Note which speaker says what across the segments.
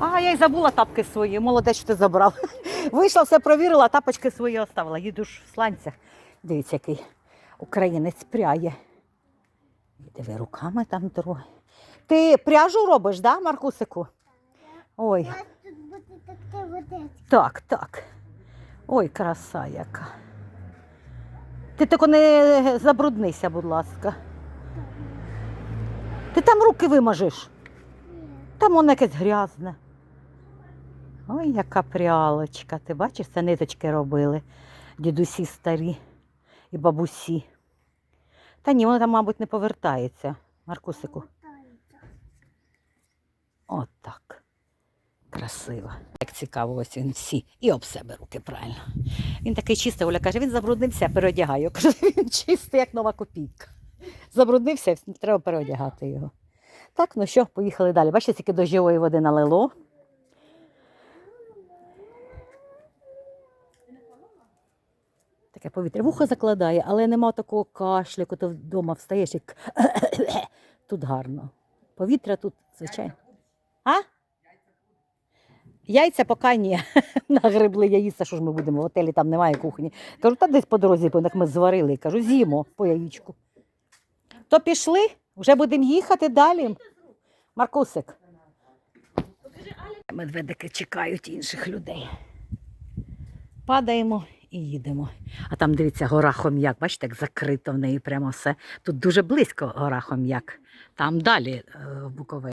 Speaker 1: А, я й забула тапки свої. Молодець, що ти забрав. Вийшла, все провірила, тапочки свої оставила. Їду ж в сланцях. Дивіться, який українець пряє. Диви, руками там трохи. Ти пряжу робиш, да, Маркусику? Ой, так, так. Ой, краса яка. Ти тільки не забруднися, будь ласка. Ти там руки вимажеш. Там воно якесь грязне. Ой, яка прялочка. Ти бачиш, це ниточки робили. Дідусі старі і бабусі. Та ні, воно там, мабуть, не повертається, Маркусику. От так. Красиво. Як цікаво, ось він всі. І об себе руки правильно. Він такий чистий, Оля каже, він забруднився, переодягаю. Каже, він чистий, як нова копійка. Забруднився, треба переодягати його. Так, ну що, поїхали далі. Бачите, тільки дощової води налило. Таке повітря. Вухо закладає, але нема такого кашля, коли ти вдома встаєш і тут гарно. Повітря тут, звичайно. А? Яйця поки ні. Нагребли яїця, що ж ми будемо в готелі, там немає кухні. Кажу, та десь по дорозі, бо як ми зварили. Кажу, з'їмо по яєчку. То пішли, вже будемо їхати далі. Маркусик. Медведики чекають інших людей. Падаємо і їдемо. А там дивіться, гора Хом'як. Бачите, як закрито в неї прямо все. Тут дуже близько гора Хом'як. Там далі е, в Буковель.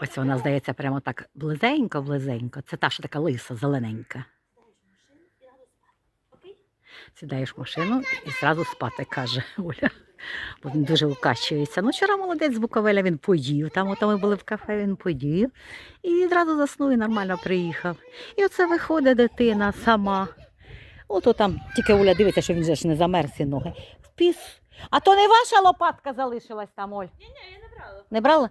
Speaker 1: Ось вона, здається, прямо так близенько-близенько. Це та, що така лиса, зелененька. Сідаєш в машину і зразу спати, каже Оля. Бо він дуже укачується. Ну, вчора молодець з Буковеля він поїв. Там ото ми були в кафе, він поїв. І відразу заснув і нормально приїхав. І оце виходить дитина сама. Ото там тільки Оля дивиться, що він же ж не замерз і ноги. В піс. А то не ваша лопатка залишилась там, Оль?
Speaker 2: Ні, ні, я не брала.
Speaker 1: Не брала?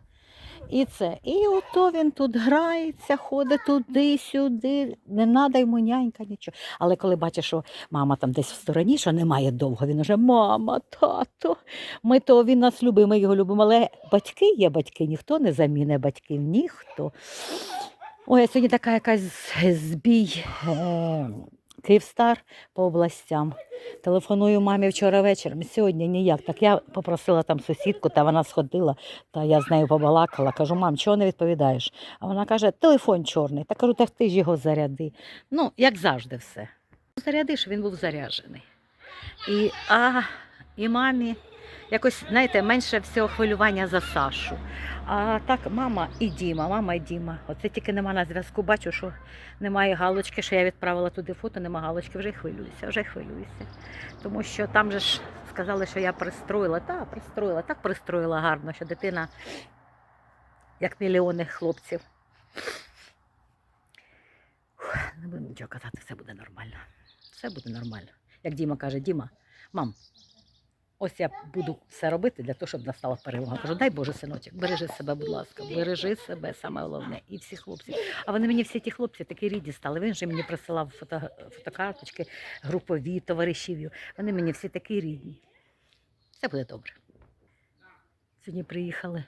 Speaker 1: І це. І ото він тут грається, ходить туди-сюди, не треба йому нянька, нічого. Але коли бачиш, що мама там десь в стороні, що немає довго, він уже мама, тато. Ми то він нас любить, ми його любимо. Але батьки є батьки, ніхто не заміне батьків, ніхто. Ой, а сьогодні така якась збій. Київстар по областям. Телефоную мамі вчора вечором, сьогодні ніяк. Так я попросила там сусідку, та вона сходила, та я з нею побалакала. Кажу, мам, чого не відповідаєш? А вона каже, телефон чорний. Та кажу, так ти ж його заряди. Ну, як завжди, все. Зарядиш, він був заряджений. І, а, і мамі якось, знаєте, менше всього хвилювання за Сашу. А так, мама і Діма, мама і Діма. Оце тільки нема на зв'язку. Бачу, що немає галочки, що я відправила туди фото, нема галочки, вже хвилююся, вже хвилююся. Тому що там же ж сказали, що я пристроїла. Та, пристроїла, так пристроїла гарно, що дитина, як мільйони хлопців. Не буду нічого казати, все буде нормально. Все буде нормально. Як Діма каже, Діма, мам, ось я буду все робити для того, щоб настала перемога. Кажу, дай Боже, синочок, бережи себе, будь ласка, бережи себе, саме головне, і всі хлопці. А вони мені всі ті хлопці такі рідні стали. Він же мені присилав фото, фотокарточки, групові, товаришів. Вони мені всі такі рідні. Все буде добре. Сьогодні приїхали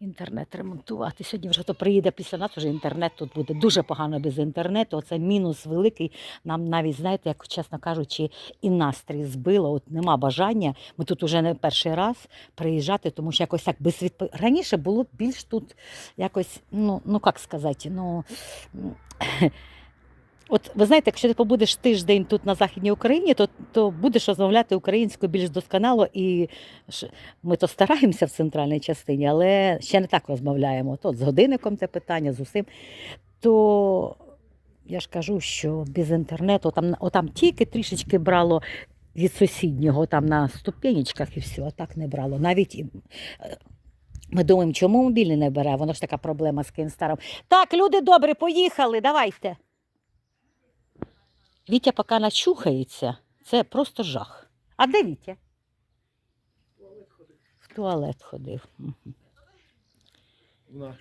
Speaker 1: інтернет ремонтувати. Сьогодні вже хто приїде після нас, вже інтернет тут буде дуже погано без інтернету. Оце мінус великий. Нам навіть, знаєте, як чесно кажучи, і настрій збило. От нема бажання. Ми тут уже не перший раз приїжджати, тому що якось так без відпо... Раніше було більш тут якось, ну, ну як сказати, ну. От ви знаєте, якщо ти побудеш тиждень тут на Західній Україні, то, то будеш розмовляти українською більш досконало, і ми то стараємося в центральній частині, але ще не так розмовляємо. То з годинником це питання, з усім. То я ж кажу, що без інтернету там, отам тільки трішечки брало від сусіднього там на ступенечках і все, а так не брало. Навіть е, ми думаємо, чому мобільний не бере, воно ж така проблема з Київстаром. Так, люди добрі, поїхали, давайте. Вітя поки начухається, це просто жах. А де Вітя? В туалет ходив. Мгм.
Speaker 3: Наш.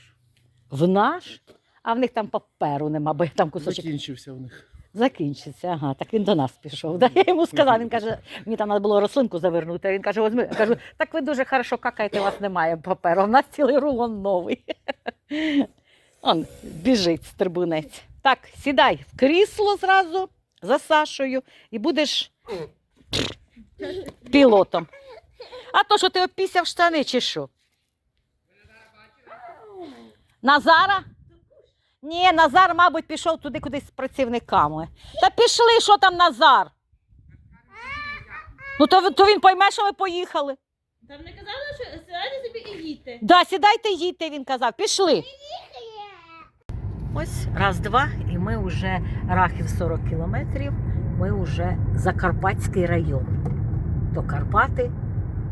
Speaker 1: В наш? А в них там паперу нема, бо там кусочок
Speaker 3: Закінчився в них.
Speaker 1: закінчиться. Ага, так він до нас пішов. Да? Я йому сказала, він каже, мені там треба було рослинку завернути. Він каже, возьми. Я кажу, так ви дуже хорошо какаєте, у вас немає паперу, у нас цілий рулон новий. Он біжить стрибунець. Так, сідай в крісло зразу за Сашою і будеш пілотом. А то, що ти опісяв штани, чи що? Назара? Ні, Назар, мабуть, пішов туди кудись з працівниками. Та пішли, що там Назар? Ну, то, то він пойме, що ми поїхали.
Speaker 2: Там не казали, що сідайте собі і їдьте.
Speaker 1: Да, сідайте, їдьте, він казав. Пішли. Ось раз, два, ми вже Рахів 40 кілометрів. Ми вже Закарпатський район. То Карпати,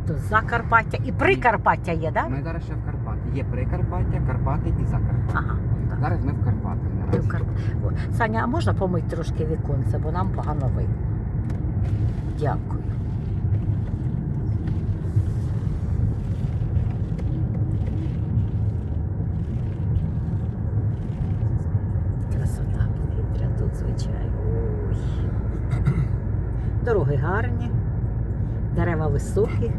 Speaker 1: то Закарпаття. І Прикарпаття є, так? Да?
Speaker 3: Ми зараз ще в Карпати. Є Прикарпаття, Карпати і Закарпаття.
Speaker 1: Ага, так.
Speaker 3: Зараз ми в Карпатах
Speaker 1: Ти в Карп- Саня, а можна помити трошки віконце, бо нам погано видно. Дякую. Красота повітря тут, звичайно. Ой. Дороги гарні, дерева високі.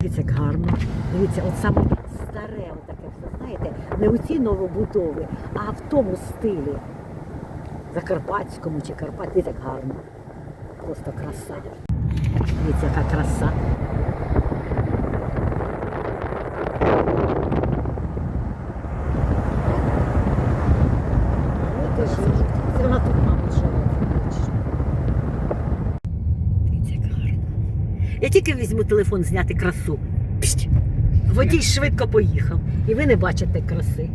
Speaker 1: Дивіться, як гарно. Дивіться, от саме старе, отаке все, знаєте, не у цій новобудови, а в тому стилі. Закарпатському чи Карпат, дивіться, як гарно. Просто краса. Дивіться, яка краса. Це ж- Це вона тут, мабуть, живе. Дивіться, як гарно. Я тільки візьму телефон зняти красу. Пшт! Водій швидко поїхав. І ви не бачите краси.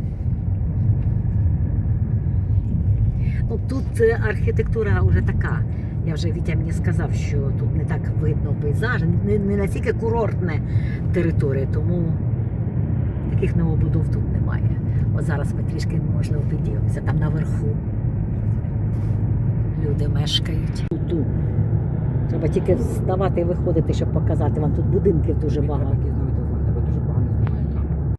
Speaker 1: Ну, тут е, архітектура вже така. Я вже Вітя мені сказав, що тут не так видно пейзаж, не, не настільки курортна територія, тому таких новобудов тут немає. От зараз ми трішки можливо підіймемося там наверху. Люди мешкають. Треба тільки вставати і виходити, щоб показати вам. Тут будинків дуже багато.
Speaker 3: Тебе дуже погано знімає камера.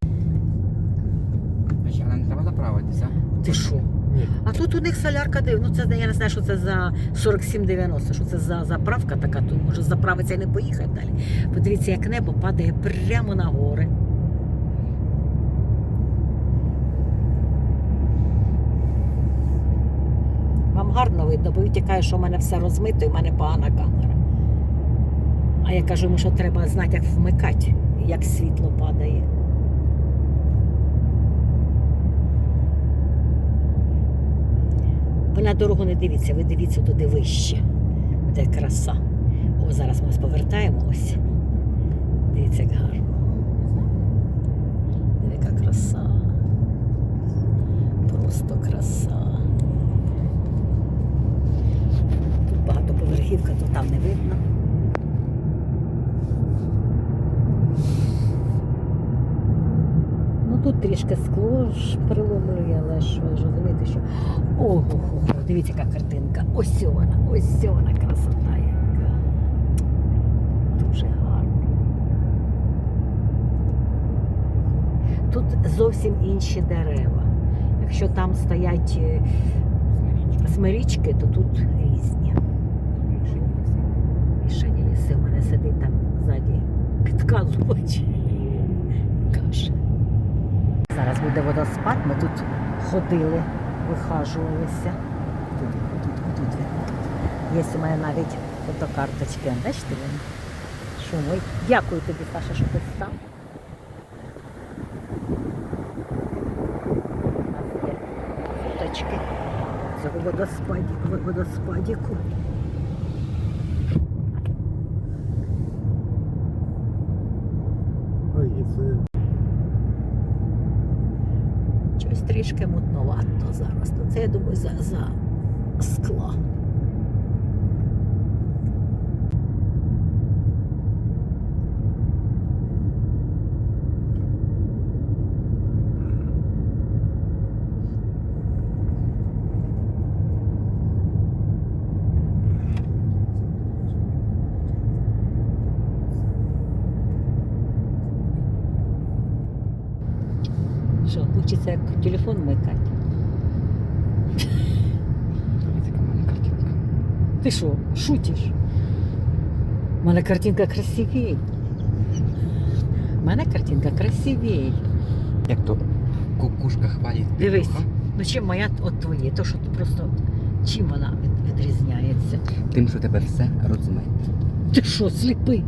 Speaker 3: А ще але не треба заправитися.
Speaker 1: Ти що?
Speaker 3: Ні.
Speaker 1: А тут у них солярка див. Ну це я не знаю, що це за 47,90, що це за заправка така, то може заправитися і не поїхати далі. Подивіться, як небо падає прямо на гори. Вам гарно видно, бо каже, що в мене все розмито і в мене погана камера. А я кажу йому, що треба знати, як вмикати, як світло падає. Ви на дорогу не дивіться, ви дивіться туди вище. Де краса. О, зараз ми повертаємо ось. Дивіться, як гарно. Диви, яка краса. Просто краса. Тут багатоповерхівка, то там не видно. Ну тут трішки скло ж приломлює, але ж ви розумієте, що ого, дивіться, яка картинка. Ось вона, ось вона красота яка. Дуже гарно. Тут зовсім інші дерева. Якщо там стоять е, смирічки, то тут різні.
Speaker 3: Рішення ліси.
Speaker 1: Мішані ліси в мене сидить там ззаді підказувач. Зараз буде водоспад, ми тут ходили, вихажувалися. Тут, тут, тут. Є у мене навіть фотокарточки. Бачите вони? Що ми? Дякую тобі, Саша, що ти став. Фоточки цього водоспаді- водоспадіку. Щось трішки мутновато зараз. Ну, це я думаю за, за скла. Що, як телефон микати.
Speaker 3: Дивіться, яка в мене картинка.
Speaker 1: Ти що, шутиш? У мене картинка красивей. У мене картинка красивей.
Speaker 3: Як то Кукушка хвалить.
Speaker 1: Дивись.
Speaker 3: петуха.
Speaker 1: Ну чим моя от твоє, то що ти просто чим вона відрізняється?
Speaker 3: Тим, що тебе все розмите.
Speaker 1: Ти що, сліпий?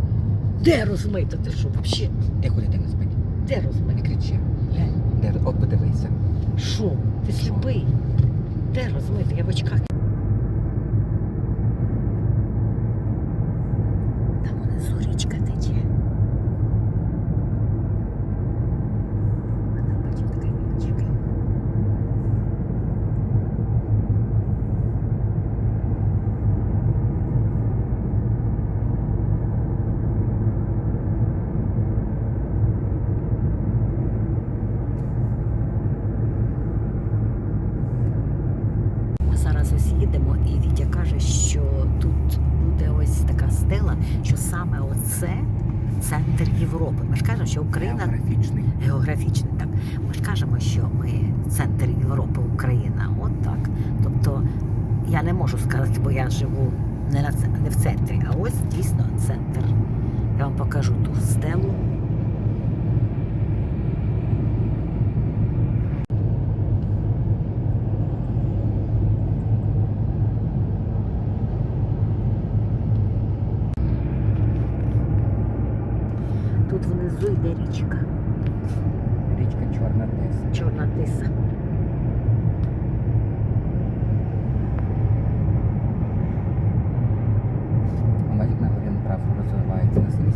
Speaker 1: Де розмито? Ти що взагалі?
Speaker 3: Тихо дитина спить.
Speaker 1: Де
Speaker 3: Не кричи.
Speaker 1: Глянь.
Speaker 3: Де, от подивися.
Speaker 1: Що? Ти сліпий? Де розмити? Я в очках. Там унизу річка тече. А там бачу така річка. Ми зараз ось їдемо, і Вітя каже, що тут буде ось така стела, що саме оце центр Європи. Ми ж кажемо, що Україна
Speaker 3: Географічний.
Speaker 1: географічний. Так ми ж кажемо, що ми центр Європи, Україна. От так. Тобто я не можу сказати, бо я живу не на не в центрі, а ось дійсно центр. Я вам покажу ту стелу.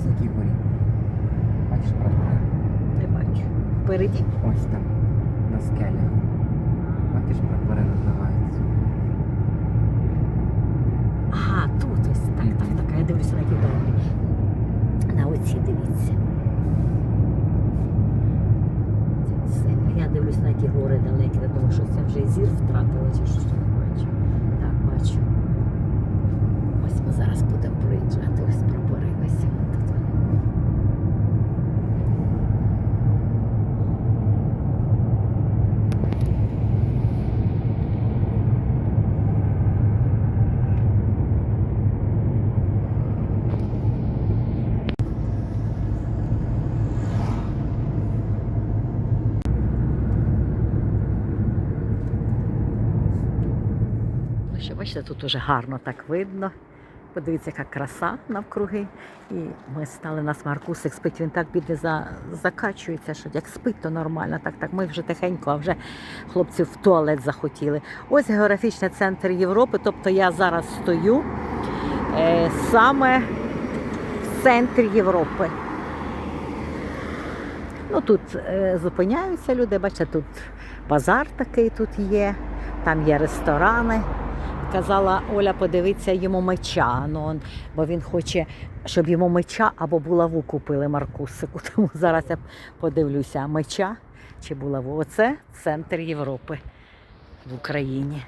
Speaker 3: Розвивається. Горі. Бачиш, прапор?
Speaker 1: Не бачу. Впереді.
Speaker 3: Ось там, на скелі. Бачиш, прапори розвиваються.
Speaker 1: Ага, тут ось так, так, так. Я дивлюся на ті дороги. На оці дивіться. Я дивлюся на ті гори далекі, думаю, що це вже зір втратили, чи що не бачу. Так, бачу. Ось ми зараз будемо проїжджати, ось прапори ось тут. Ну бачите, тут уже гарно так видно. Подивіться, яка краса навкруги. І ми стали на смаркусик, спить він так бідний за, закачується, що як спить, то нормально. Так, так, ми вже тихенько, а вже хлопці в туалет захотіли. Ось географічний центр Європи. Тобто я зараз стою е, саме в центрі Європи. Ну тут е, зупиняються люди, бачите, тут базар такий тут є, там є ресторани. Казала Оля, подивиться йому меча. Ну, он- бо він хоче, щоб йому меча або булаву купили Маркусику. Тому зараз я подивлюся, меча чи булаву. Оце центр Європи в Україні.